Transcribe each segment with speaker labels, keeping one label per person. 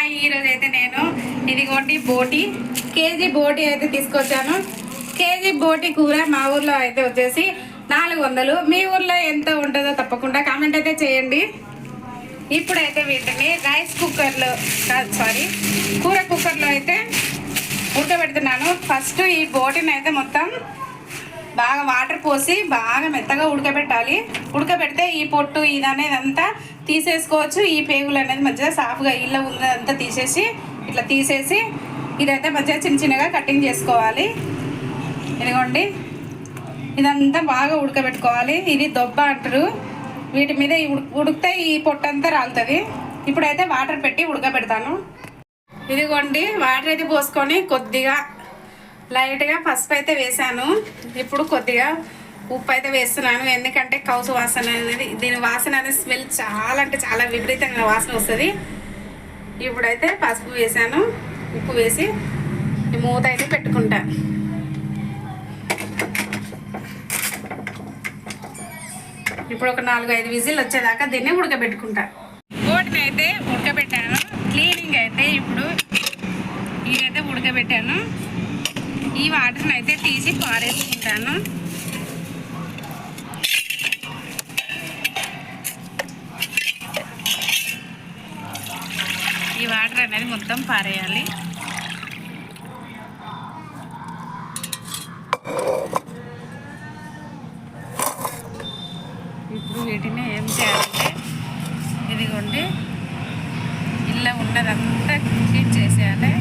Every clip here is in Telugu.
Speaker 1: హాయ్ ఈరోజు అయితే నేను ఇదిగోండి బోటి. కేజీ బోటి అయితే తీసుకొచ్చాను. కేజీ బోటి కూర మా ఊర్లో అయితే వచ్చేసి నాలుగు వందలు. మీ ఊర్లో ఎంత ఉంటుందో తప్పకుండా కామెంట్ అయితే చేయండి. ఇప్పుడైతే వీటిని రైస్ కుక్కర్లో కాదు సారీ కూర కుక్కర్లో అయితే ఉడకబెడుతున్నాను. ఫస్ట్ ఈ బోటిని అయితే మొత్తం బాగా వాటర్ పోసి బాగా మెత్తగా ఉడకబెట్టాలి. ఉడకబెడితే ఈ పొట్టు ఇది అనేది అంతా తీసేసుకోవచ్చు. ఈ పేగులు అనేది మంచిగా సాఫ్గా ఇళ్ళ ఉన్నదంతా తీసేసి ఇట్లా తీసేసి ఇదైతే మంచిగా చిన్న చిన్నగా కటింగ్ చేసుకోవాలి. ఇదిగోండి. ఇదంతా బాగా ఉడకబెట్టుకోవాలి. ఇది దొబ్బ అంటారు. వీటి మీద ఉడికితే ఈ పొట్టంతా రాలుతుంది. ఇప్పుడైతే వాటర్ పెట్టి ఉడకబెడతాను. ఇదిగోండి వాటర్ అయితే పోసుకొని కొద్దిగా లైట్గా పసుపు అయితే వేసాను ఇప్పుడు కొద్దిగా ఉప్పు అయితే వేస్తున్నాను. ఎందుకంటే కౌసు వాసన అనేది దీని వాసన అనేది స్మెల్ చాలా అంటే చాలా విపరీతంగా వాసన వస్తుంది. ఇప్పుడైతే పసుపు వేసాను ఉప్పు వేసి మూత అయితే పెట్టుకుంటా. ఇప్పుడు ఒక నాలుగు ఐదు విజిల్ వచ్చేదాకా దీన్ని ఉడకబెట్టుకుంటా. బోటిని అయితే ఉడకబెట్టాను. క్లీనింగ్ అయితే ఇప్పుడు ఇదైతే ఉడకబెట్టాను. ఈ వాటర్ని అయితే తీసి పారేసుకుంటాను. ఈ వాటర్ అనేది మొత్తం పారేయాలి. ఇప్పుడు వీటిని ఏం చేయాలంటే ఇదిగోండి ఇలా ఉన్నదంతా క్లీన్ చేసేయాలి.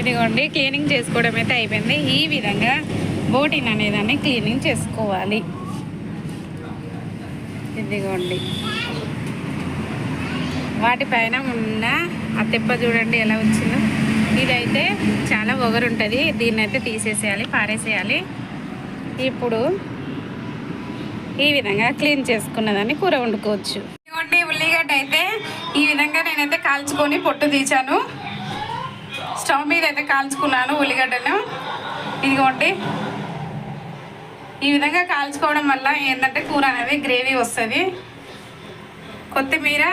Speaker 1: ఇదిగోండి క్లీనింగ్ చేసుకోవడం అయితే అయిపోయింది. ఈ విధంగా బోటిన్ అనేదాన్ని క్లీనింగ్ చేసుకోవాలి. ఇదిగోండి. వాటిపైన ఉన్న ఆ తెప్ప చూడండి ఎలా వచ్చిందో. ఇదైతే చాలా ఒగరు ఉంటుంది దీన్ని అయితే తీసేసేయాలి పారేసేయాలి. ఇప్పుడు ఈ విధంగా క్లీన్ చేసుకున్నదాన్ని కూర వండుకోవచ్చు. ఇదిగోండి ఉల్లిగడ్డ అయితే ఈ విధంగా నేనైతే కాల్చుకొని పొట్టు తీచాను స్టవ్ మీద అయితే కాల్చుకున్నాను ఉల్లిగడ్డను. ఇదిగోండి. ఈ విధంగా కాల్చుకోవడం వల్ల ఏంటంటే కూర అనేది గ్రేవీ వస్తుంది. కొత్తిమీర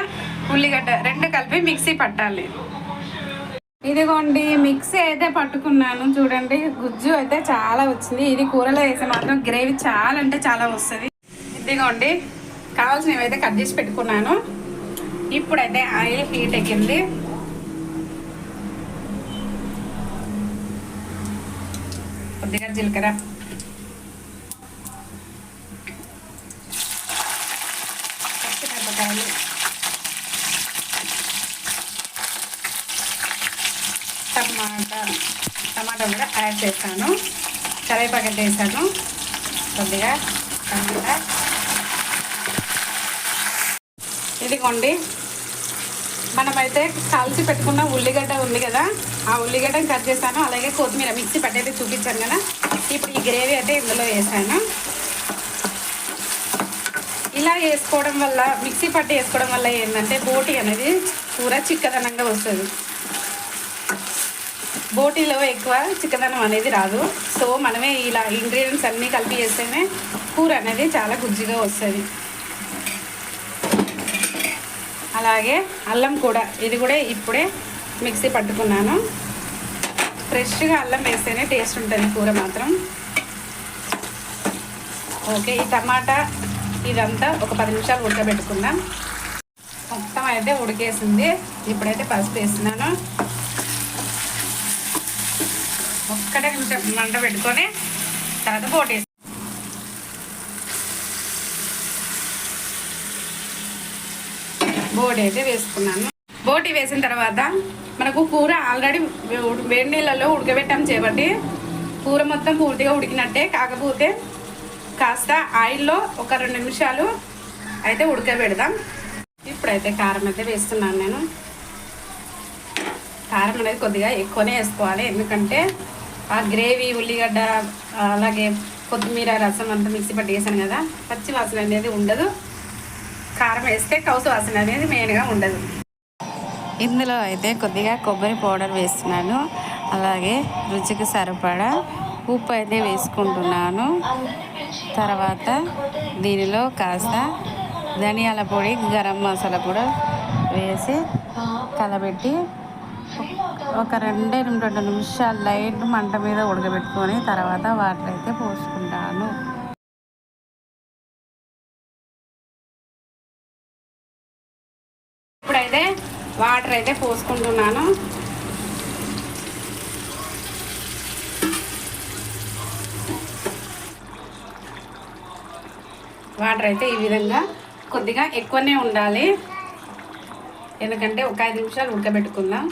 Speaker 1: ఉల్లిగడ్డ రెండు కలిపి మిక్సీ పట్టాలి. ఇదిగోండి మిక్సీ అయితే పట్టుకున్నాను. చూడండి గుజ్జు అయితే చాలా వచ్చింది. ఇది కూరలో వేస్తే మాత్రం గ్రేవీ చాలా అంటే చాలా వస్తుంది. ఇదిగోండి కావాల్సినవి అయితే కట్ చేసి పెట్టుకున్నాను. ఇప్పుడైతే ఆయిల్ హీట్ ఎక్కింది. కొద్దిగా జీలకర్ర. పచ్చిమిరపకాయలు టమాటా టమాటా కూడా యాడ్ చేస్తాను కరివేపాకు వేసాను కొద్దిగా టమాటా. ఇదిగోండి. మనమైతే కాల్చి పెట్టుకున్న ఉల్లిగడ్డ ఉంది కదా ఆ ఉల్లిగడ్డని కట్ చేస్తాను అలాగే కొత్తిమీర మిక్సీ పట్టయితే చూపించాను కదా. ఇప్పుడు ఈ గ్రేవీ అయితే ఇందులో వేసాను. ఇలా వేసుకోవడం వల్ల మిక్సీ పట్టి వేసుకోవడం వల్ల ఏంటంటే బోటి అనేది కూర చిక్కదనంగా వస్తుంది. బోటీలో ఎక్కువ చిక్కదనం అనేది రాదు. సో మనమే ఇలా ఇంగ్రీడియంట్స్ అన్నీ కలిపి చేస్తేనే కూర అనేది చాలా గుజ్జుగా వస్తుంది. అలాగే అల్లం కూడా ఇది కూడా ఇప్పుడే మిక్సీ పట్టుకున్నాను. ఫ్రెష్గా అల్లం వేస్తేనే టేస్ట్ ఉంటుంది కూర మాత్రం. ఓకే ఈ టమాటా ఇదంతా ఒక పది నిమిషాలు ఉడకబెట్టుకుందాం. మొత్తం అయితే ఉడికేసింది. ఇప్పుడైతే పసుపు వేస్తున్నాను. ఒక్కటే నిమిషం మంట పెట్టుకొని తర్వాత పోటీ బోటి అయితే వేసుకున్నాను. బోటి వేసిన తర్వాత మనకు కూర ఆల్రెడీ వేడి నీళ్ళలో ఉడకబెట్టాం చేపట్టి కూర మొత్తం పూర్తిగా ఉడికినట్టే కాకపోతే కాస్త ఆయిల్లో ఒక రెండు నిమిషాలు అయితే ఉడకబెడదాం. ఇప్పుడైతే కారం అయితే వేస్తున్నాను నేను. కారం అనేది కొద్దిగా ఎక్కువనే వేసుకోవాలి ఎందుకంటే ఆ గ్రేవీ ఉల్లిగడ్డ అలాగే కొత్తిమీర రసం అంతా మిక్సీ పట్టి వేసాను కదా పచ్చి వాసన అనేది ఉండదు. కారం వేస్తే కౌసు వాసన అనేది మెయిన్గా ఉండదు. ఇందులో అయితే కొద్దిగా కొబ్బరి పౌడర్ వేస్తున్నాను. అలాగే రుచికి సరిపడా ఉప్పు అయితే వేసుకుంటున్నాను. తర్వాత దీనిలో కాస్త ధనియాల పొడి గరం మసాలా కూడా వేసి కలబెట్టి ఒక రెండే రెండు నిమిషాలు లైట్ మంట మీద ఉడకబెట్టుకొని తర్వాత వాటర్ అయితే పోసుకుంటాను అయితే వాటర్ అయితే పోసుకుంటున్నాను. వాటర్ అయితే ఈ విధంగా కొద్దిగా ఎక్కువనే ఉండాలి. ఎందుకంటే ఒక ఐదు నిమిషాలు ఉడకబెట్టుకుందాం.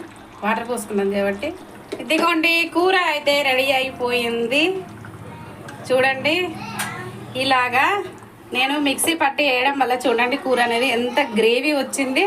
Speaker 1: వాటర్ పోసుకున్నాం కాబట్టి. ఇదిగోండి కూర అయితే రెడీ అయిపోయింది. చూడండి ఇలాగా నేను మిక్సీ పట్టి వేయడం వల్ల చూడండి కూర అనేది ఎంత గ్రేవీ వచ్చింది.